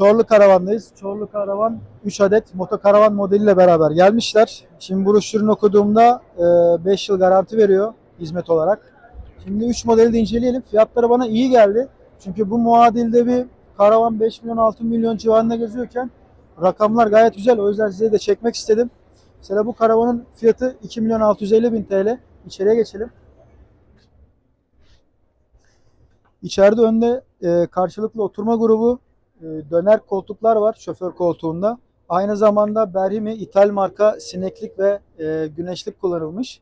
Çorlu Karavan'dayız. Çorlu Karavan 3 adet motokaravan modeliyle beraber gelmişler. Şimdi broşürünü okuduğumda 5 yıl garanti veriyor hizmet olarak. Şimdi 3 modeli de inceleyelim. Fiyatları bana iyi geldi. Çünkü bu muadilde bir karavan 5 milyon 6 milyon civarında geziyorken rakamlar gayet güzel. O yüzden size de çekmek istedim. Mesela bu karavanın fiyatı 2 milyon 650 bin TL. İçeriye geçelim. İçeride önde e, karşılıklı oturma grubu, e, döner koltuklar var şoför koltuğunda. Aynı zamanda Berhimi ithal marka sineklik ve e, güneşlik kullanılmış.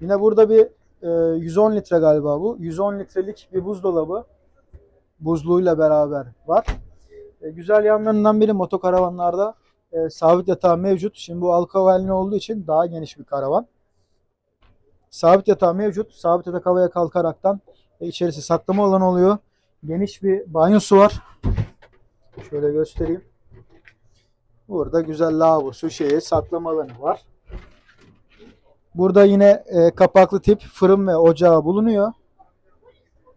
Yine burada bir e, 110 litre galiba bu. 110 litrelik bir buzdolabı buzluğuyla beraber var. E, güzel yanlarından biri motokaravanlarda e, sabit yatağı mevcut. Şimdi bu alkovenli olduğu için daha geniş bir karavan. Sabit yatağı mevcut. Sabit yatak havaya kalkaraktan e, içerisi saklama alanı oluyor. Geniş bir banyosu var. Şöyle göstereyim. Burada güzel lavabosu, şeyi, saklama alanı var. Burada yine e, kapaklı tip fırın ve ocağı bulunuyor.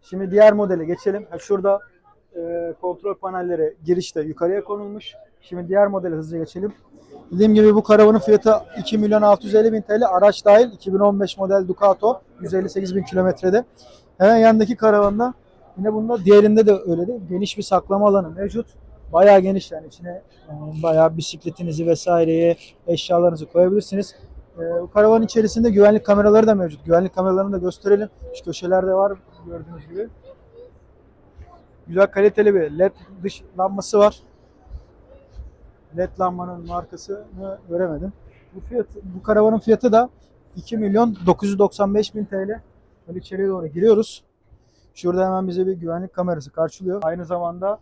Şimdi diğer modele geçelim. Ha, şurada e, kontrol panelleri girişte yukarıya konulmuş. Şimdi diğer modele hızlı geçelim. Dediğim gibi bu karavanın fiyatı 2 milyon 650 bin TL. Araç dahil 2015 model Ducato 158 bin kilometrede. Hemen yanındaki karavanda yine bunda diğerinde de öyle de geniş bir saklama alanı mevcut. Bayağı geniş yani içine e, bayağı bisikletinizi vesaireyi eşyalarınızı koyabilirsiniz. E, bu karavanın içerisinde güvenlik kameraları da mevcut. Güvenlik kameralarını da gösterelim. Şu köşelerde var gördüğünüz gibi. Güzel kaliteli bir led dış lambası var. LED lambanın markasını göremedim. Bu fiyat, bu karavanın fiyatı da 2 milyon 995 bin TL. Böyle içeriye doğru giriyoruz. Şurada hemen bize bir güvenlik kamerası karşılıyor. Aynı zamanda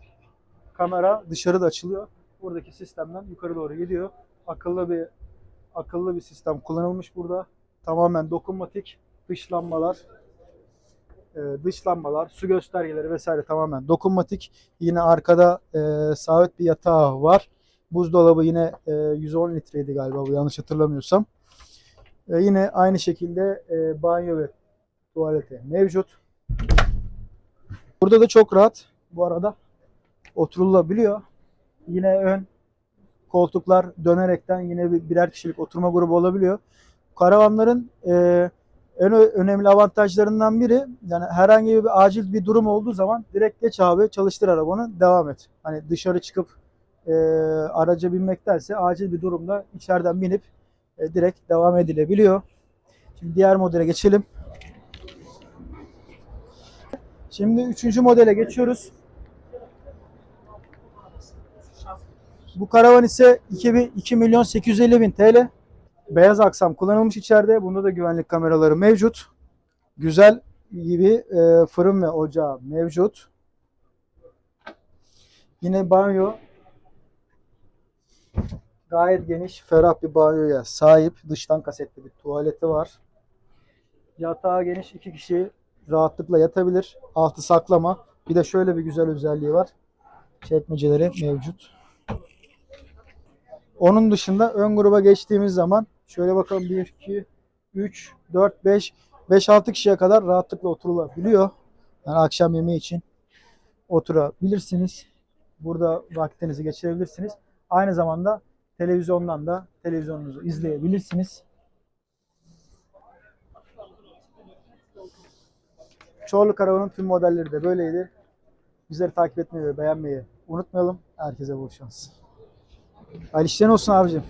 kamera dışarı da açılıyor. Buradaki sistemden yukarı doğru gidiyor. Akıllı bir akıllı bir sistem kullanılmış burada. Tamamen dokunmatik dış lambalar, e, su göstergeleri vesaire tamamen dokunmatik. Yine arkada e, sabit bir yatağı var. Buzdolabı yine e, 110 litreydi galiba bu yanlış hatırlamıyorsam. E, yine aynı şekilde e, banyo ve tuvalete mevcut. Burada da çok rahat bu arada oturulabiliyor. Yine ön koltuklar dönerekten yine bir- birer kişilik oturma grubu olabiliyor. Karavanların e, en önemli avantajlarından biri yani herhangi bir acil bir durum olduğu zaman direkt geç abi çalıştır arabanı devam et. Hani dışarı çıkıp e, araca binmektense acil bir durumda içeriden binip e, direkt devam edilebiliyor. Şimdi diğer modele geçelim. Şimdi üçüncü modele geçiyoruz. Bu karavan ise 2, bin- 2 milyon 850 bin TL. Beyaz aksam kullanılmış içeride. Bunda da güvenlik kameraları mevcut. Güzel gibi e, fırın ve ocağı mevcut. Yine banyo gayet geniş, ferah bir banyoya sahip. Dıştan kasetli bir tuvaleti var. Yatağı geniş iki kişi rahatlıkla yatabilir. Altı saklama. Bir de şöyle bir güzel özelliği var. Çekmeceleri mevcut. Onun dışında ön gruba geçtiğimiz zaman şöyle bakalım 1, 2, 3, 4, 5, 5-6 kişiye kadar rahatlıkla oturulabiliyor. Yani akşam yemeği için oturabilirsiniz. Burada vaktinizi geçirebilirsiniz. Aynı zamanda televizyondan da televizyonunuzu izleyebilirsiniz. Çorlu Karavan'ın tüm modelleri de böyleydi. Bizleri takip etmeyi ve beğenmeyi unutmayalım. Herkese bol şans. Hayırlı olsun abicim.